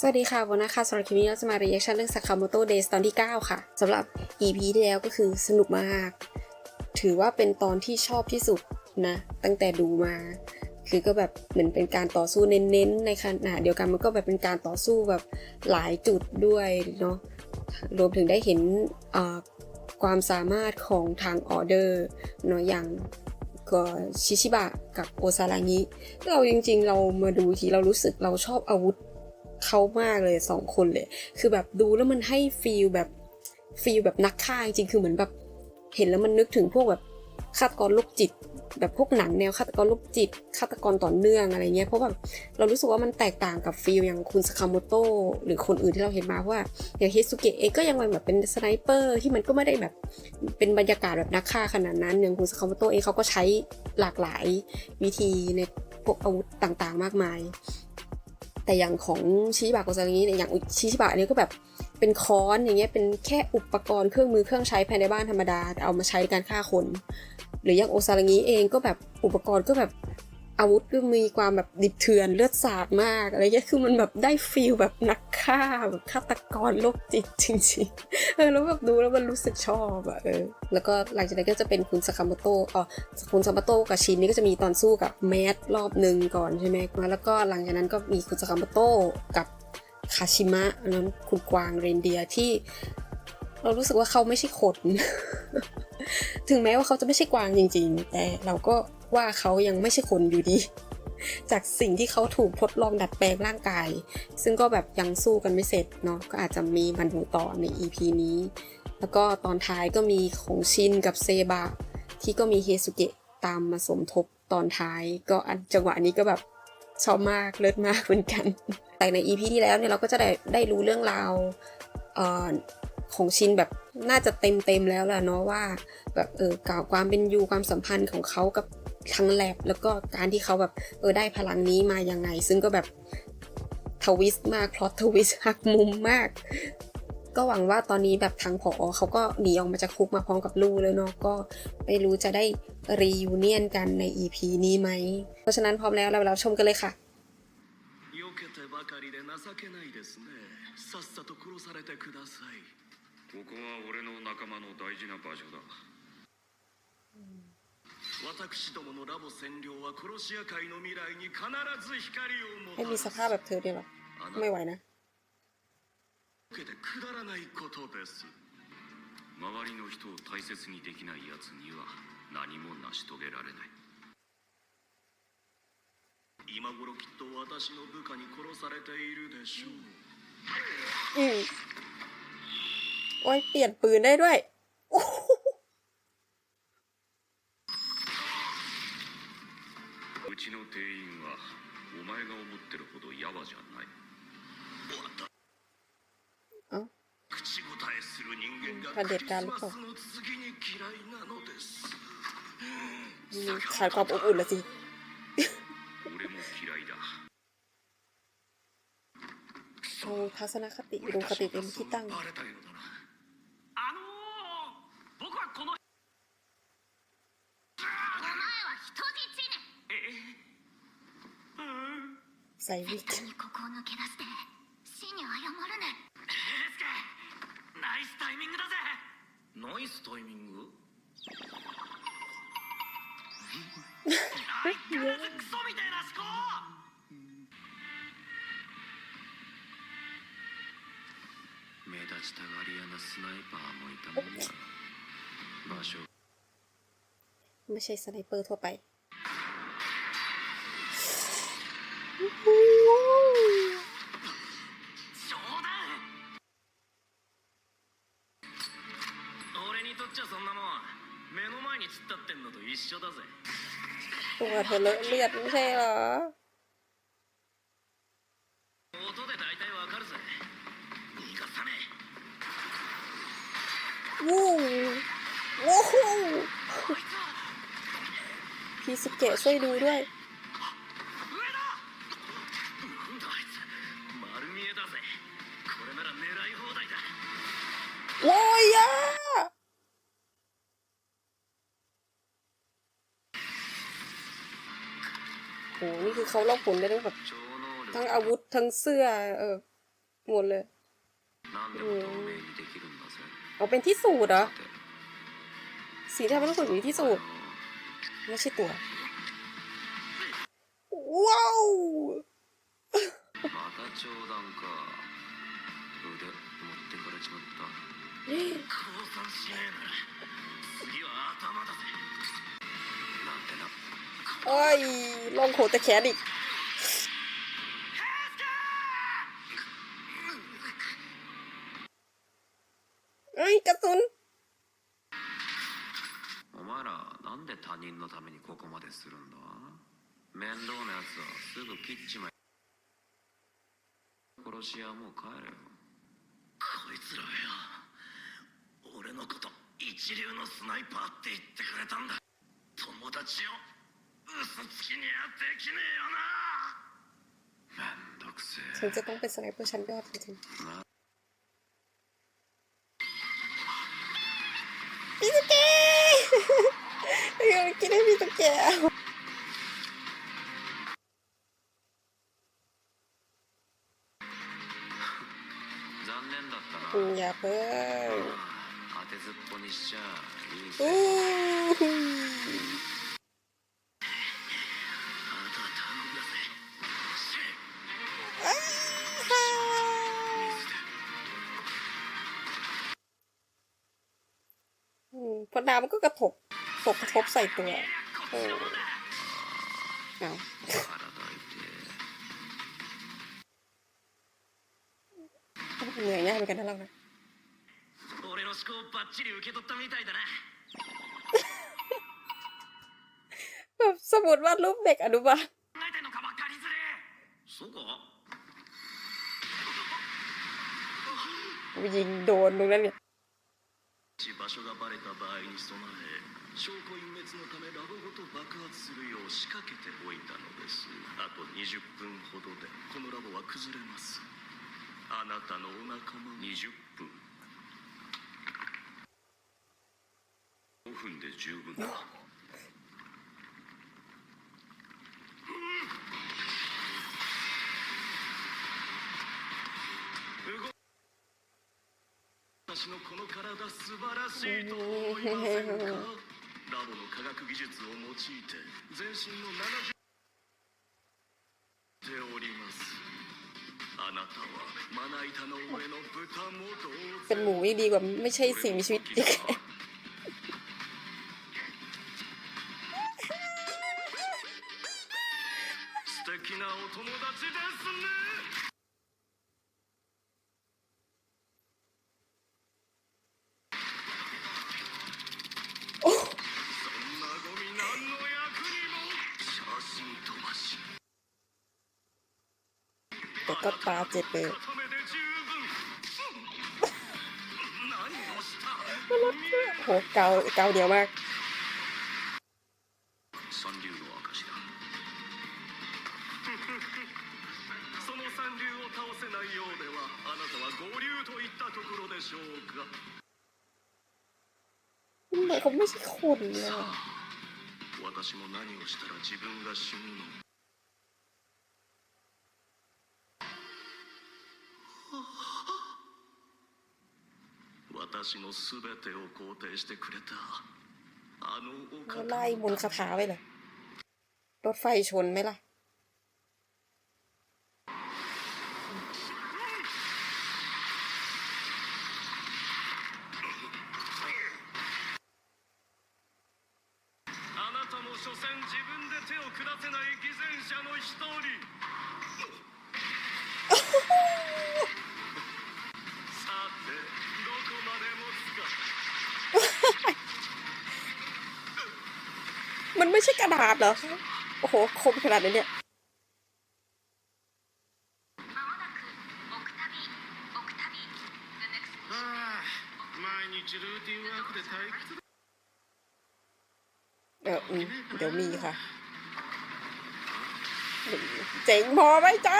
สวัสดีค่ะวันนะคะสำหรับคลิปนี้เราจะมา reaction เรื่อง Sakamoto Days ตอนที่ 9 ค่ะสำหรับ EP ที่แล้วก็คือสนุกมาก ถือว่าเป็นตอนที่ชอบที่สุดนะ ตั้งแต่ดูมา คือก็แบบเหมือนเป็นการต่อสู้เน้นๆ ในขณะเดียวกันมันก็แบบเป็นการต่อสู้แบบหลายจุดด้วยเนาะรวมถึงได้เห็นความสามารถของทางออเดอร์เนาะอย่างก็ชิชิบะกับโอซารางิเราจริงๆ เรามาดูทีเรารู้สึกเราชอบอาวุธ เขามากเลยสองคนเลย คือแบบดูแล้วมันให้ฟีลแบบฟีลแบบนักฆ่าจริงๆคือเหมือนแบบ เห็นแล้วมันนึกถึงพวกแบบฆาตกรโรคจิต แบบพวกหนังแนวฆาตกรโรคจิตฆาตกรต่อเนื่องอะไรเงี้ยเพราะแบบเรารู้สึกว่ามันแตกต่างกับฟีลอย่างคุณสคาโมโตหรือคนอื่นที่เราเห็นมาเพราะว่าอย่างเฮสุเกะเองก็ยังแบบเป็นสไนเปอร์ที่มันก็ไม่ได้แบบเป็นบรรยากาศแบบนักฆ่าขนาดนั้นอย่างคุณสคาโมโตเองเขาก็ใช้หลากหลายวิธีในพวกอาวุธต่างๆ มากมาย แต่อย่างของชิชิบะโกซาริเนี่ยอย่างชิชิบะเนี่ยก็แบบเป็นค้อนอย่างเงี้ยเป็นแค่อุปกรณ์เครื่องมือเครื่องใช้ภายในบ้านธรรมดาแต่เอามาใช้ในการฆ่าคน หรืออย่างโอซาริงิเองก็แบบอุปกรณ์ก็แบบ อาวุธก็มีความแบบดิบเถื่อนเลือดสาดมากอะไรเงี้ยคือมันแบบได้ฟีลแบบนักฆ่าแบบฆาตกรโรคจิตจริงๆเออแล้วแบบดูแล้วมันรู้สึกชอบอะเออแล้วก็หลังจากนั้นก็จะเป็นคุณสคามโตอ๋อคุณสคามโตกับชินนี่ก็จะมีตอนสู้กับแมสรอบหนึ่งก่อนใช่ไหมแล้วก็หลังจากนั้นก็มีคุณสคามโตกับคาชิมะนั้นคุณกวางเรนเดียร์ที่ เรารู้สึกว่าเขาไม่ใช่คนถึงแม้ว่าเขาจะไม่ใช่กวางจริง ๆ แต่เราก็ ว่าเขายังไม่ใช่คนอยู่ดี จากสิ่งที่เขาถูกทดลองดัดแปลงร่างกาย ซึ่งก็แบบยังสู้กันไม่เสร็จเนาะก็อาจจะมีมันดูต่อใน EP นี้ แล้วก็ตอนท้ายก็มีของชินกับเซบะที่ก็มีเฮสุเกะตามมาสมทบตอนท้าย ก็อันจังหวะนี้ก็แบบชอบมากเลิศมากเหมือนกัน แต่ใน EP ที่แล้วเนี่ยเราก็จะได้ได้รู้เรื่องราวออของชินแบบน่าจะเต็มเต็มๆแล้วแหละเนาะว่า แบบเออกล่าวความเป็นอยู่ความสัมพันธ์ของเขากับ ทางแลบแล้วก็การที่เขาแบบเออได้พลังนี้มายังไง ซึ่งก็แบบทวิสต์มากพลอตทวิสต์หักมุมมาก ก็หวังว่าตอนนี้แบบทางผอเขาก็หนีออกมาจากคุกมาพร้อมกับลูกแล้วเนาะก็ไม่รู้จะได้รียูเนียนกันใน EP นี้ไหม เพราะฉะนั้นพร้อมแล้วเราเราชมกันเลยค่ะ 避けてばかりで情けないですねさっさと殺されてくださいここは俺の仲間の大事な場所だ 私どものラボ占領は殺し屋界の未来に必ず光を ให้ も มี た ส らす ภาพแบบเธอเนี่ยหรอ あな ไม่ไหวนะ けてくだらないことです周りの人を大切にできない奴には何も成し遂げられない今頃きっと私の部下に殺されているでしょう อืมโอ้ยเปลี่ยนปืนได้ด้วยโอ้โห うちの店員はお前が思ってるほどヤバじゃないเอ้า 口答えする人間が เผด็จ クリ การ ス หรือ マ เปล่า スの次に嫌いなのです อืมขาดความอบอุ่นละสิ 俺も嫌いだ โอ้ทัศนคติอุดมคติเป็นที่ตั้ง バレたようだな ใส่วิก 絶対にここを抜け出して死に謝るねエースケナイスタイミングだぜナイスタイミング相変わらずクソみたいな思考目立ちたがり屋なスナイパーもいたもんだ場所 ไม่ใช่สไนเปอร์ทั่วไป ตัวเธอเลอะเลือดไม่ใช่เหรอวู้วู้พี่สุเกะช่วยดูด้วย โหนี่คือเขาลอกผลได้ทั้งแบบทั้งอาวุธทั้งเสื้อ เออ หมดเลยเอาเป็นที่สูตรเหรอ สีที่ป็นสูตรอยู่ที่สูตรไม่ใช่ตัว ว้าว โอ้ยลองโขดตะแขนอีก เอ้ยกระสุน お前らなんで他人のためにここまでするんだ面倒なやつはすぐ切っちまえ殺し屋はもう帰れよこいつらよ俺のこと一流のスナイパーって言ってくれたんだ友達を 嘘つきにはできねえよなめんどくせえ 진짜 똥배스 갈 곳이 안 되거든. 미숙해! 이거 왜 이렇게 미숙해? 공략을 当てずっぽにしちゃいいぜ우 พอน้ำมันก็กระทบกกระทบใส่ตัวเออเอาเหนื่อยง่ายเหมือนกันนะเรานะแบบสมุดวาดรูปเด็กอนุบาลยิงโดนตรงนั้นเนี่ย 場所がバレた場合に備え証拠隠滅のためラボごと爆発するよう仕掛けておいたのです。あと20分ほどでこのラボは崩れます。あなたのお仲間20分。5分で十分。だ私のこの体素晴らしいと思いませんかラボの科学技術を用いて全身の70ておりますあなたはまな板の上の豚も同 เป็นหมูยังดีกว่าไม่ใช่สิ่งมีชีวิตอีก แต่ก็ตาเจ็บไปโหเกาเกาเดียวมากไม่เขาไม่ใช่คนเลย 私も何をしたら自分が死ぬの私の全てを肯定してくれたあのお方 ไล่มนต์คาถาไว้เลยรถไฟชนไหมล่ะ ันไม่ใช่กระดาษเหรอโอ้โห คมขนาดนี้เนี่ยเดี๋ยวเดี๋ยวมีค่ะ เจ๋งพอไหมจ๊ะ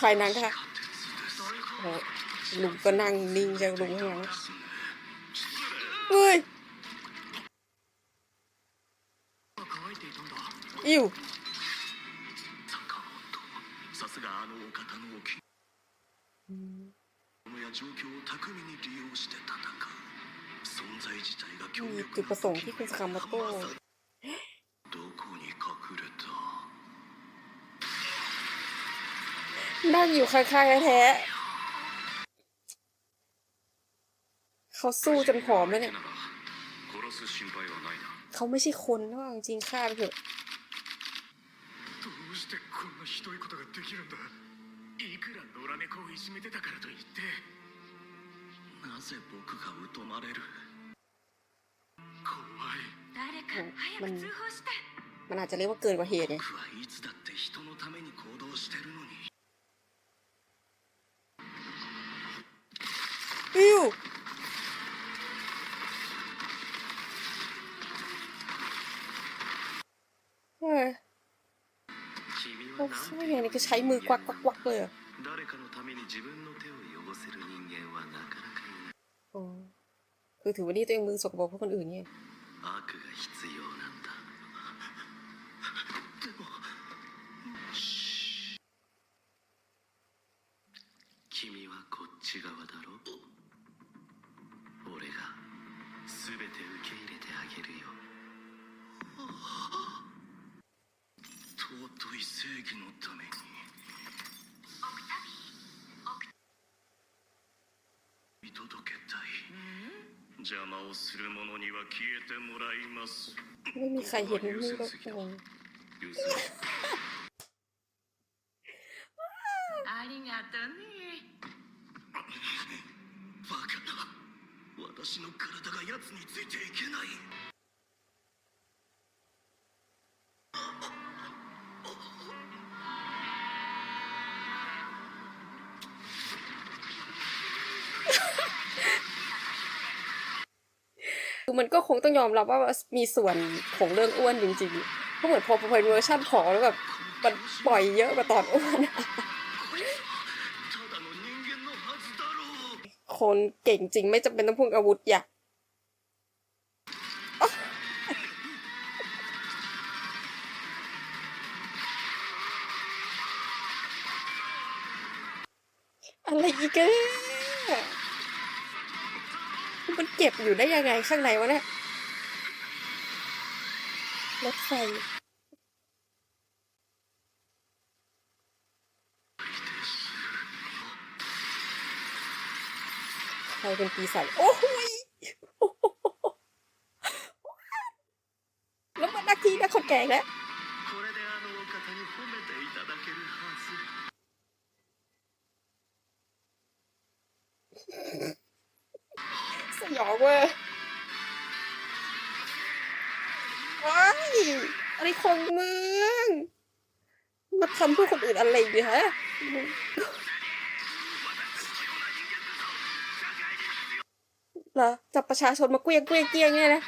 ถอยนังค่ะลุงก็นั่งนิ่งจางลุงข้างเฮ้ยอิ่วมีจุดประสงค์ที่คุณสคำมาโต้ นั่งอยู่ข้างๆแท้ๆเขาสู้จนผอมแล้วเนี่ย なら殺す心配はないな เขาไม่ใช่คนนะว่าจริงๆฆ่าไปเถอะ どうしてこんなひどいことができるんだいくら野良猫をいじめてたからといってなぜ僕が疎まれる怖い誰か早く通報して มันอาจจะเรียกว่าเกินกว่าเหตุไง 僕はいつだって人のために行動してるのに นี้คือใช้มือกวักกวักกวักเลยเหรอ 誰かのために自分の手を汚せる人間はなかなかいない อ๋อคือถือว่านี่ตัวเองมือสกปรกเพราะคนอื่นเนี่ย 悪が必要なんだでもシー君はこっち側だろ俺が全て受け入れてあげるよ 尊い正義のためにオクタビオク見届けたい邪魔をする者には消えてもらいます ไม่มีใครเห็นมือหรอกโอ้ 優先 มันก็คงต้องยอมรับว่ามีส่วนของเรื่องอ้วนจริงๆเพราะเหมือนพอเป็นเวอร์ชั่นขอแล้วแบบมันปล่อยเยอะกว่าตอนอ้วนคนเก่งจริงไม่จำเป็นต้องพุ่งอาวุธอยากอะไรอีกเอ้ ก็บอยู่ได้ยังไงข้างในวะเนี่ยรถไฟใครเป็นปีศาจโอ้ยแล้วมันนักทีนะคนแก่แล้ว ยองเว้ยว้ายอะไรของมึงมาทำเพื่อคนอื่นอะไรดีฮะเหรอจับประชาชนมาเกลี้ยงเกลี้ยงเกลี้ยงเนี่ยนะ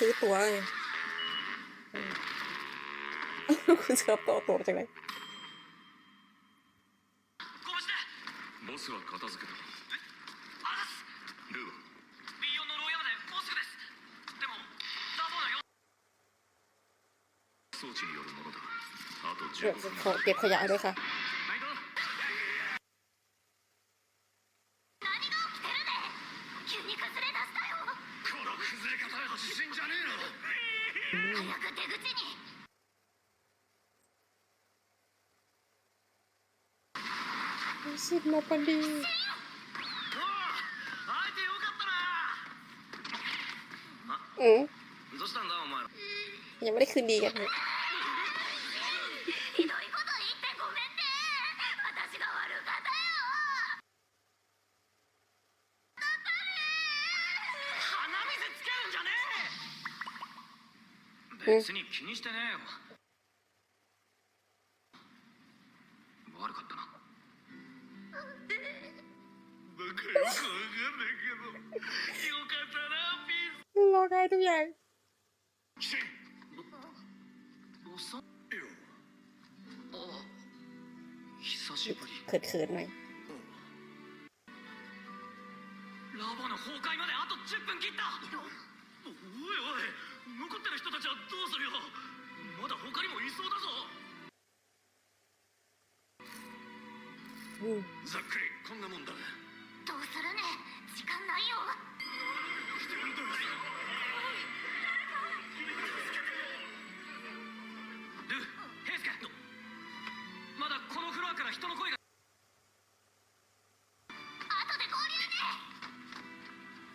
ซื้อตั๋วไงเออคุณจะเอาตั๋วตั๋วมาจากไหน ご無事でボスは片付けたあざっすルーは B4 の牢屋までもうすぐですでもダボのよ装置によるものだあと เดี๋ยว 15分 ขอเก็บขยะด้วยค่ะ สิบมาพอดี おお会えてよかったな อืม どうしたんだお前ら ยังไม่ได้คืนดีกันเลย ひどいこと言ってごめんね私が悪かったよ鼻水つけるんじゃねうんえ別に気にしてねえよ悪かったな 仲良くわかんないけど、よかったな、ピース。ン。よ。あ。久しぶり。ない。ラボの崩壊まであと10分切ったおいおい残ってる人たちはどうするよまだ他にもいそうだぞざっくりこんなもんだするね時間ないよルーヘイスケまだこのフロアから人の声が後で合流ね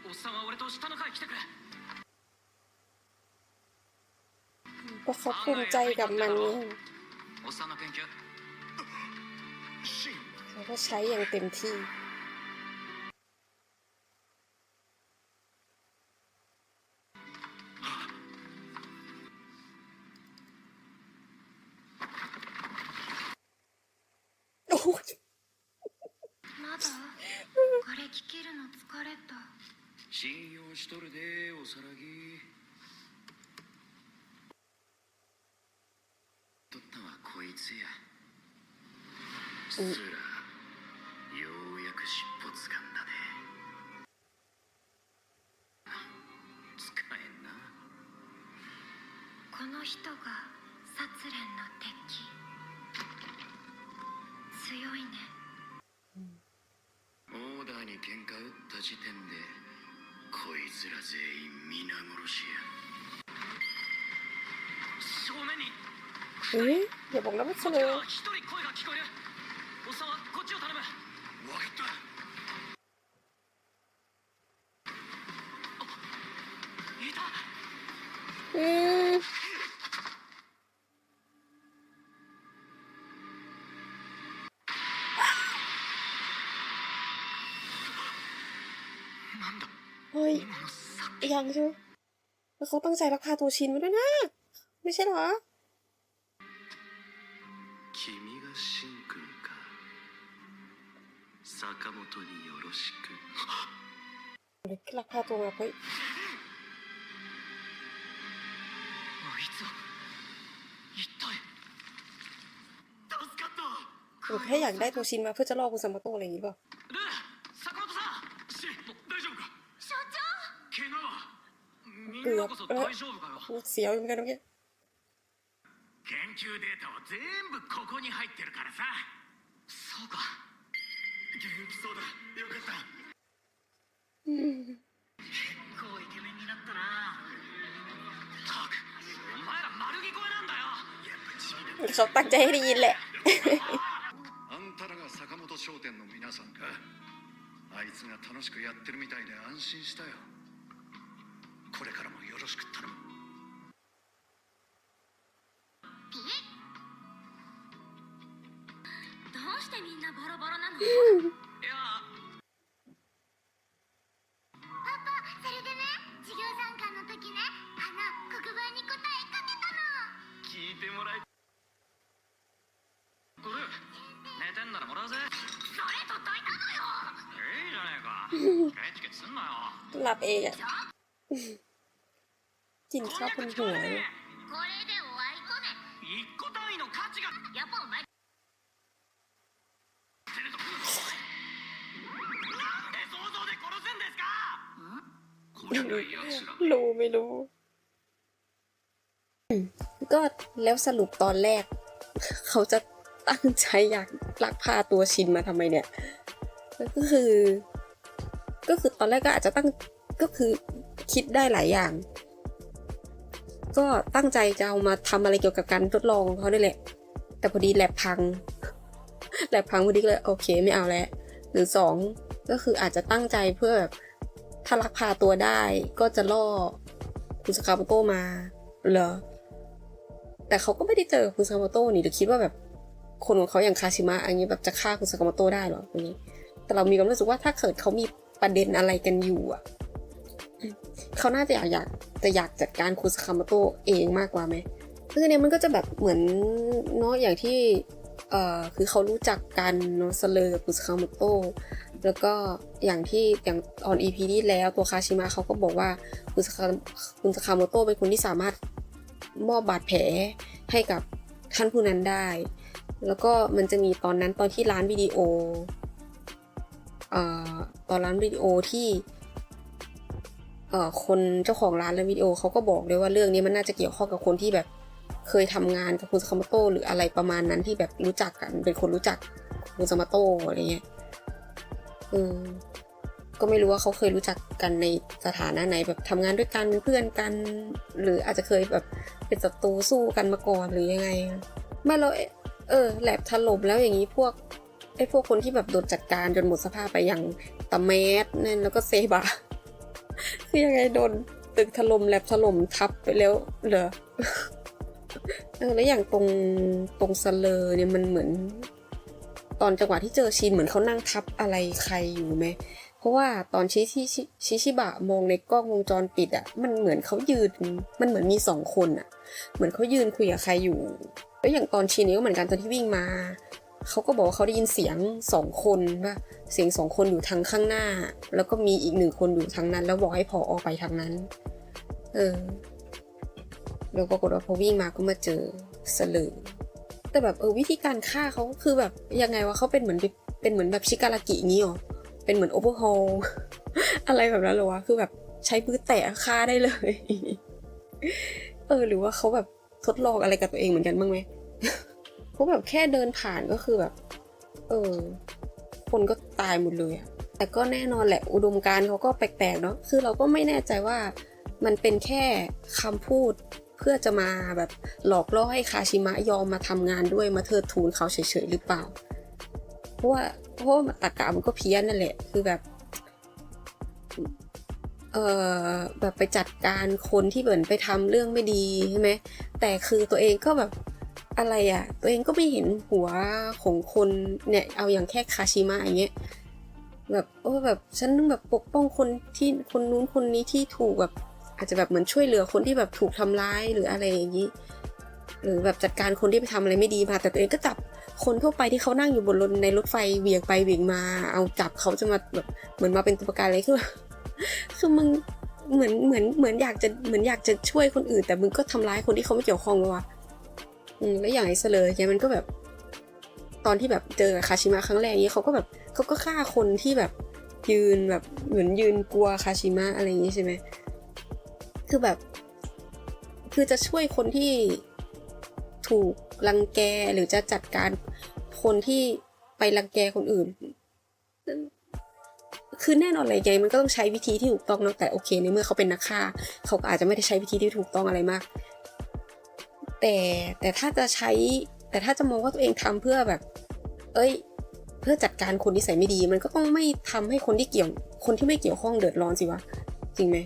おっさんは俺と下の階来てくれ ก็เขาภูมิใจกับมันไง おっさんの研究シン เขาก็ใช้อย่างเต็มที่ しとるでおさらぎ。とったんはこいつや。すらようやく尻尾つかんだね。使えんな。この人が殺練の敵。強いね。オーダーに喧嘩打った時点でこいつら全員皆殺しやそんなにえやばくなかったね อียังใช่ไหมแล้วเขาตั้งใจลักพาตัวชินมาด้วยนะ ไม่ใช่หรอหรือลักพาตัวมาเฮ้ยหรือแค่อยากได้ตัวชินมาเพื่อจะล่อคุณสมบัติอะไรอย่างนี้ป่ะ くもう強いんだろう研究データは全部ここに入ってるからさ。そうか。元気そうだ。よかった。うん。結構イケメンになったな。たくお前ら丸聞こえなんだよ。そったんじゃへりあんたらが坂本商店の皆さんか？あいつが楽しくやってるみたいで安心したよ。これからもよろしく頼む。ピどうしてみんなボロボロなの？ รู้ไม่รู้ ก็แล้วสรุปตอนแรก เขาจะตั้งใจอยากลักพาตัวชินมาทำไมเนี่ย ก็คือ ก็คือตอนแรกก็อาจจะตั้งก็คือคิดได้หลายอย่าง ก็ตั้งใจจะเอามาทำอะไรเกี่ยวกับการทดลองเขาได้แหละ แต่พอดีแลบพังแลบพังพอดีเลยโอเคไม่เอาแล้วหรือสองก็คืออาจจะตั้งใจเพื่อแบบ ถ้าลักพาตัวได้ก็จะล่อคุณสคาโมโตมาเหรอแต่เขาก็ไม่ได้เจอคุณสคาโมโตนี่หรือคิดว่าแบบคนของเขาอย่างคาชิมะอย่างนี้แบบจะฆ่าคุณสคาโมโตได้หรออย่างนี้ แต่เรามีความรู้สึกว่าถ้าเกิดเขามีประเด็นอะไรกันอยู่อะเขาน่าจะอยากอยากจะอยากจัดการคุณสคาโมโตเองมากกว่าไหมซึ่งอันเนี้ยมันก็จะแบบเหมือนเนาะอย่างที่เอ่อคือเขารู้จักกันเนาะสเลอร์กับคุณสคาโมโต แล้วก็อย่างที่อย่างออนอีพีที่แล้วตัวคาชิมะเขาก็บอกว่าคุณสคาคุณสคาโมโตเป็นคนที่สามารถมอบบาดแผลให้กับท่านผู้นั้นได้ แล้วก็มันจะมีตอนนั้นตอนที่ร้านวิดีโอเอ่อตอนร้านวิดีโอที่เอ่อคนเจ้าของร้านและวิดีโอเขาก็บอกด้วยว่าเรื่องนี้มันน่าจะเกี่ยวข้องกับคนที่แบบเคยทำงานกับคุณสคามโต้หรืออะไรประมาณนั้นที่แบบรู้จักกันเป็นคนรู้จักคุณสมาโต้อะไรเงี้ย อืมก็ไม่รู้ว่าเขาเคยรู้จักกันในสถานะไหนแบบทำงานด้วยกันเป็นเพื่อนกัน หรืออาจจะเคยแบบเป็นศัตรูสู้กันมาก่อนหรือยังไง ไม่เราเออแลบถล่มแล้วอย่างนี้พวกไอ้พวกคนที่แบบโดนจัดการจนหมดสภาพไปอย่างตาเมสนั่นแล้วก็เซบะคือยังไงโดนตึกถล่มแลบถล่มทับไปแล้วเหรอเออแล้วอย่างตรงตรงสเลอเนี่ยมันเหมือน ตอนจังหวะที่เจอชินเหมือนเขานั่งทับอะไรใครอยู่ไหมเพราะว่าตอนชิชิชิชิชิบะมองในกล้องวงจรปิดอะมันเหมือนเขายืนมันเหมือนมีสองคนอะ่ะเหมือนเขายืนคุยกับใครอยู่แล้วอย่างตอนชินนี่ก็เหมือนกันตอนที่วิ่งมาเขาก็บอกว่าเขาได้ยินเสียงสองคนว่าเสียงสองคนอยู่ทางข้างหน้า แล้วก็มีอีกหนึ่งคนอยู่ทางนั้น แล้วบอกให้พอออกไปทางนั้น เออแล้วปรากฏว่าพอวิ่งมาก็มาเจอสลือ แต่แบบเออวิธีการฆ่าเขาคือแบบยังไงวะเขาเป็นเหมือนเป็นเหมือนแบบชิการากิงี้หรอเป็นเหมือนโอเ r อร์โฮอะไรแบบนั้นหรอวะคือแบบใช้ปืนแตะฆ่าได้เลย เออ หรือว่าเขาแบบทดลองอะไรกับตัวเองเหมือนกันบ้างไหมเพราแบบแค่เดินผ่านก็คือแบบ เออ คนก็ตายหมดเลยอะแต่ก็แน่นอนแหละ อุดมการเขาก็แปลกๆเนาะคือเราก็ไม่แน่ใจว่ามันเป็นแค่คำพูด เพื่อจะมาแบบหลอกล่อให้คาชิมะยอมมาทำงานด้วยมาเทิดทูนเขาเฉยๆหรือเปล่า เพราะว่าเพราะว่าตากามันก็เพี้ยนนั่นแหละ คือแบบเออแบบไปจัดการคนที่เหมือนไปทำเรื่องไม่ดีใช่ไหมแต่คือตัวเองก็แบบอะไรอะ่ะ ตัวเองก็ไม่เห็นหัวของคนเนี่ยเอาอย่างแค่คาชิมะอย่างเงี้ยแบบโอ้แบบฉันต้องแบบปกป้องคนที่คนนู้นคนนี้ที่ถูกแบบ อาจจะแบบเหมือนช่วยเหลือคนที่แบบถูกทำร้ายหรืออะไรอย่างนี้ หรือแบบจัดการคนที่ไปทำอะไรไม่ดีมาแต่ตัวเองก็จับคนทั่วไปที่เขานั่งอยู่บนรถในรถไฟเวี่ยงไปเวี่ยงมา เอาจับเขาจะมาแบบเหมือนมาเป็นตัวประกันอะไรคือคือมึงเหมือนเหมือนเหมือนอยากจะเหมือนอยากจะช่วยคนอื่น แต่มึงก็ทำร้ายคนที่เขาไม่เกี่ยวข้องเลยวะอืมแล้วอย่างไอ้เสลอเนี่ยมันก็แบบ ตอนที่แบบเจอคาชิมะครั้งแรกนี้เขาก็แบบเขาก็ฆ่าคนที่แบบยืนแบบเหมือนยืนกลัวคาชิมะอะไรอย่างนี้ใช่ไหม คือแบบ คือจะช่วยคนที่ถูกรังแกหรือจะจัดการคนที่ไปรังแกคนอื่น คือแน่นอนเลยไงมันก็ต้องใช้วิธีที่ถูกต้องนะแต่โอเคในเมื่อเขาเป็นนักฆ่า เขาก็อาจจะไม่ได้ใช้วิธีที่ถูกต้องอะไรมาก แต่แต่ถ้าจะใช้ แต่ถ้าจะมองว่าตัวเองทำเพื่อแบบ เอ้ย เพื่อจัดการคนที่ใส่ไม่ดี มันก็ต้องไม่ทำให้คนที่เกี่ยว คนที่ไม่เกี่ยวข้องเดือดร้อนสิวะ จริงไหม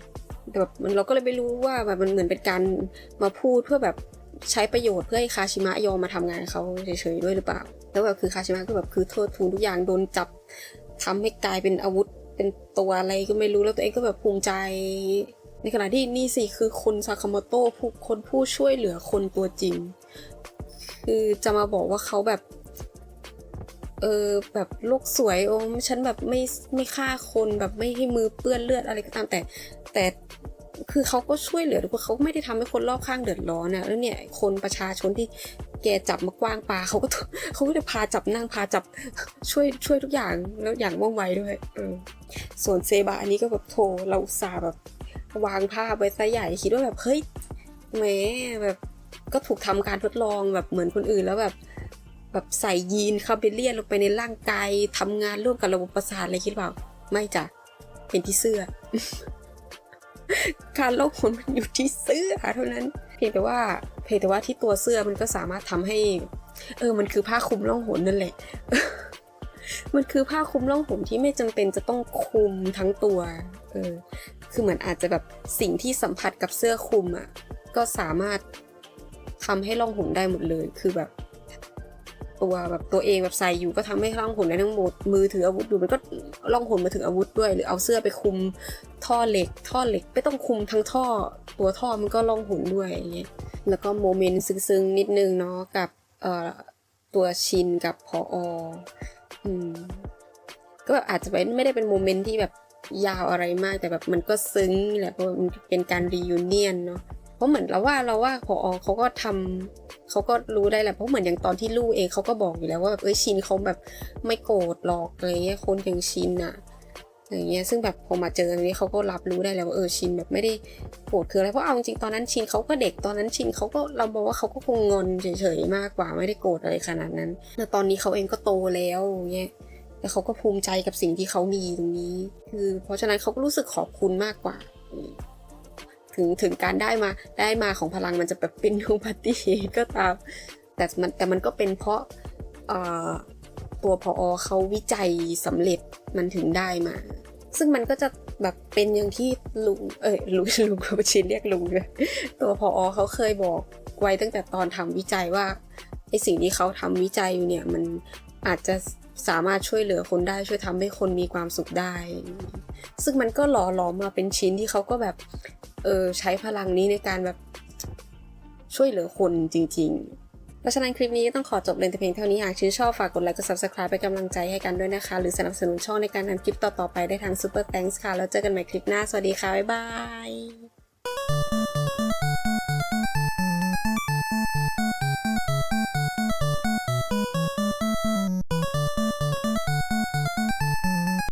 แต่แบบมันเราก็เลยไม่รู้ว่าแบบมันเหมือนเป็นการมาพูดเพื่อแบบใช้ประโยชน์เพื่อให้คาชิมะยอมมาทำงานเขาเฉยๆด้วยหรือเปล่า แล้วแบบคือคาชิมะก็แบบคือโทษทูนทุกอย่างโดนจับทำให้กลายเป็นอาวุธเป็นตัวอะไรก็ไม่รู้แล้วตัวเองก็แบบภูมิใจ ในขณะที่นี่สิคือคนซากาโมโต้ผู้คนผู้ช่วยเหลือคนตัวจริง คือจะมาบอกว่าเขาแบบ เออแบบโลกสวยโอ้ฉันแบบไม่ไม่ฆ่าคนแบบไม่ให้มือเปื้อนเลือดอะไรก็ตามแต่แต่คือเขาก็ช่วยเหลือทุกคนเขาไม่ได้ทำให้คนรอบข้างเดือดร้อนนะแล้วเนี่ยคนประชาชนที่แกจับมากว้างปลาเขาก็เขาก็จะพาจับนั่งพาจับช่วยช่วยทุกอย่างแล้วอย่างว่องไวด้วยเออส่วนเซบะอันนี้ก็แบบโทรเราอุตส่าห์แบบ วางภาพไว้ซะใหญ่คิดว่าแบบเฮ้ยแหมแบบก็ถูกทำการทดลองแบบเหมือนคนอื่นแล้วแบบ แบบใส่ยีนคาเบเลียนลงไปในร่างกายทำงานร่วมกับระบบประสาทอะไรคิดเปล่า ไม่จ้ะเป็นที่เสื้อ การล่องหนมันอยู่ที่เสื้อเท่านั้น เพียงแต่ว่าเพียงแต่ว่าที่ตัวเสื้อมันก็สามารถทำให้ เออมันคือผ้าคลุมล่องหนนั่นแหละ มันคือผ้าคลุมล่องหนที่ไม่จำเป็นจะต้องคลุมทั้งตัว เออ คือเหมือนอาจจะแบบสิ่งที่สัมผัสกับเสื้อคลุมอะก็สามารถทำให้ล่องหนได้หมดเลยคือแบบ ตัวแบบตัวเองแบบใส่อยู่ก็ทำให้ล่องหนได้ทั้งหมดมือถืออาวุธอยู่มันก็ล่องหนมาถึงอาวุธด้วย หรือเอาเสื้อไปคุมท่อเหล็ก ท่อเหล็กไม่ต้องคุมทั้งท่อ ตัวท่อมันก็ล่องหนด้วยอย่างเงี้ยแล้วก็โมเมนต์ซึ้งๆนิดนึงเนาะกับเอ่อตัวชินกับพอออืมก็แบบอาจจะเป็นไม่ได้เป็นโมเมนต์ที่แบบยาวอะไรมากแต่แบบมันก็ซึ้งแหละเพราะมันเป็นการรียูเนียนเนาะเพราะเหมือนเราว่าเราว่าพออเขาก็ทำ เขาก็รู้ได้แหละเพราะเหมือนอย่างตอนที่ลู่เองเขาก็บอกอยู่แล้วว่าแบบเอ้ยชินเขาแบบไม่โกรธหรอกอะไรเงี้ยคนอย่างชินอะอย่างเงี้ยซึ่งแบบพอมาเจอตรงนี้เขาก็รับรู้ได้แล้วว่าเออชินแบบไม่ได้โกรธคืออะไรเพราะเอาจริงตอนนั้นชินเขาก็เด็กตอนนั้นชินเขาก็เราบอกว่าเขาก็คงงอนเฉยๆมากกว่าไม่ได้โกรธอะไรขนาดนั้นแล้วตอนนี้เขาเองก็โตแล้วเงี้ยแล้วเขาก็ภูมิใจกับสิ่งที่เขามีตรงนี้ คือเพราะฉะนั้นเขาก็รู้สึกขอบคุณมากกว่า ถึงถึงการได้มาได้มาของพลังมันจะแบบเป็นนูปฏิก็ตาม แต่มันแต่มันก็เป็นเพราะตัวพอเขาวิจัยสำเร็จมันถึงได้มา ซึ่งมันก็จะแบบเป็นอย่างที่ลุงเอ้ยลุงลุงเขาชินเรียกลุงเลยตัวพอเขาเคยบอกไว้ตั้งแต่ตอนทำวิจัยว่าไอสิ่งที่เขาทำวิจัยอยู่เนี่ยมันอาจจะสามารถช่วยเหลือคนได้ช่วยทำให้คนมีความสุขได้ ซึ่งมันก็หล่อหลอมมาเป็นชิ้นที่เขาก็แบบ เออใช้พลังนี้ในการแบบช่วยเหลือคนจริง ๆ เพราะฉะนั้นคลิปนี้ก็ต้องขอจบเลยแต่เพียงเท่านี้ หากชื่นชอบฝากกดไลค์กด subscribe เป็นกำลังใจให้กันด้วยนะคะ หรือสนับสนุนช่องในการทำคลิปต่อๆไปได้ทาง Super Thanks ค่ะ แล้วเจอกันใหม่คลิปหน้า สวัสดีค่ะ บ๊ายบาย